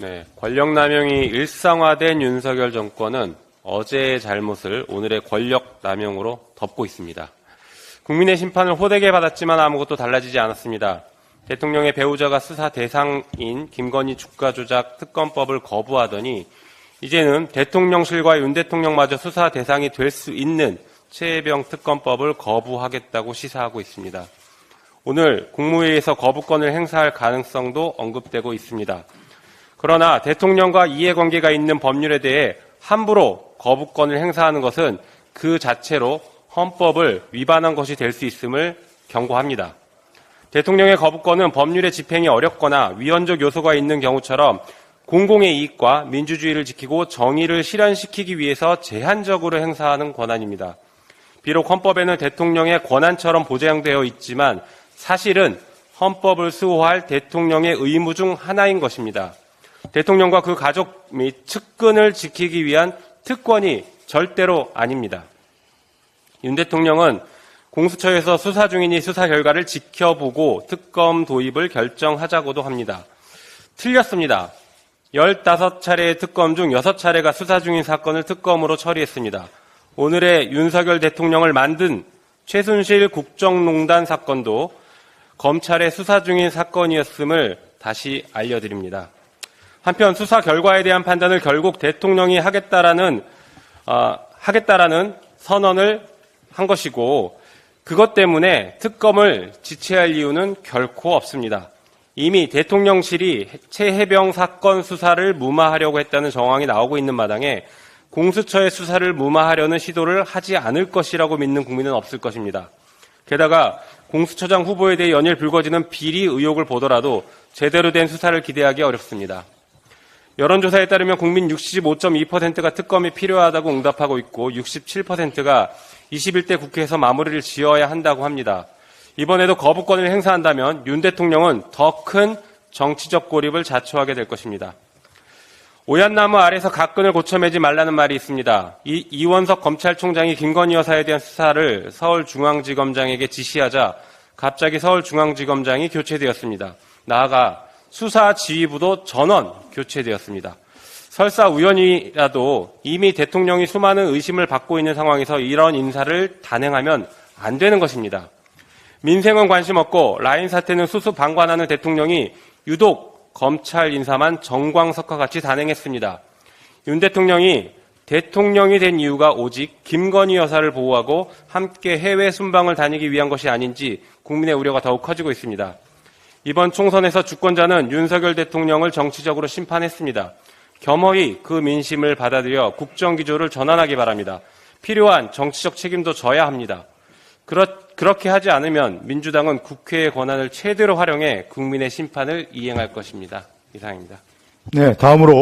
네, 권력 남용이 일상화된 윤석열 정권은 어제의 잘못을 오늘의 권력 남용으로 덮고 있습니다. 국민의 심판을 호되게 받았지만 아무것도 달라지지 않았습니다. 대통령의 배우자가 수사 대상인 김건희 주가 조작 특검법을 거부하더니 이제는 대통령실과 윤 대통령마저 수사 대상이 될 수 있는 최혜병 특검법을 거부하겠다고 시사하고 있습니다. 오늘 국무회의에서 거부권을 행사할 가능성도 언급되고 있습니다. 그러나 대통령과 이해관계가 있는 법률에 대해 함부로 거부권을 행사하는 것은 그 자체로 헌법을 위반한 것이 될 수 있음을 경고합니다. 대통령의 거부권은 법률의 집행이 어렵거나 위헌적 요소가 있는 경우처럼 공공의 이익과 민주주의를 지키고 정의를 실현시키기 위해서 제한적으로 행사하는 권한입니다. 비록 헌법에는 대통령의 권한처럼 보장되어 있지만 사실은 헌법을 수호할 대통령의 의무 중 하나인 것입니다. 대통령과 그 가족 및 측근을 지키기 위한 특권이 절대로 아닙니다. 윤 대통령은 공수처에서 수사 중이니 수사 결과를 지켜보고 특검 도입을 결정하자고도 합니다. 틀렸습니다. 15차례의 특검 중 6차례가 수사 중인 사건을 특검으로 처리했습니다. 오늘의 윤석열 대통령을 만든 최순실 국정농단 사건도 검찰의 수사 중인 사건이었음을 다시 알려드립니다. 한편 수사 결과에 대한 판단을 결국 대통령이 하겠다라는 어, 하겠다라는 선언을 한 것이고 그것 때문에 특검을 지체할 이유는 결코 없습니다. 이미 대통령실이 최해병 사건 수사를 무마하려고 했다는 정황이 나오고 있는 마당에 공수처의 수사를 무마하려는 시도를 하지 않을 것이라고 믿는 국민은 없을 것입니다. 게다가 공수처장 후보에 대해 연일 불거지는 비리 의혹을 보더라도 제대로 된 수사를 기대하기 어렵습니다. 여론조사에 따르면 국민 65.2%가 특검이 필요하다고 응답하고 있고 67%가 21대 국회에서 마무리를 지어야 한다고 합니다. 이번에도 거부권을 행사한다면 윤 대통령은 더 큰 정치적 고립을 자초하게 될 것입니다. 오얏나무 아래서 각근을 고쳐매지 말라는 말이 있습니다. 이 이원석 검찰총장이 김건희 여사에 대한 수사를 서울중앙지검장에게 지시하자 갑자기 서울중앙지검장이 교체되었습니다. 나아가 수사 지휘부도 전원 교체되었습니다. 설사 우연이라도 이미 대통령이 수많은 의심을 받고 있는 상황에서 이런 인사를 단행하면 안 되는 것입니다. 민생은 관심 없고 라인 사태는 수수방관하는 대통령이 유독 검찰 인사만 정광석과 같이 단행했습니다. 윤 대통령이 대통령이 된 이유가 오직 김건희 여사를 보호하고 함께 해외 순방을 다니기 위한 것이 아닌지 국민의 우려가 더욱 커지고 있습니다. 이번 총선에서 주권자는 윤석열 대통령을 정치적으로 심판했습니다. 겸허히 그 민심을 받아들여 국정기조를 전환하기 바랍니다. 필요한 정치적 책임도 져야 합니다. 그렇, 그렇게 하지 않으면 민주당은 국회의 권한을 최대로 활용해 국민의 심판을 이행할 것입니다. 이상입니다. 네, 다음으로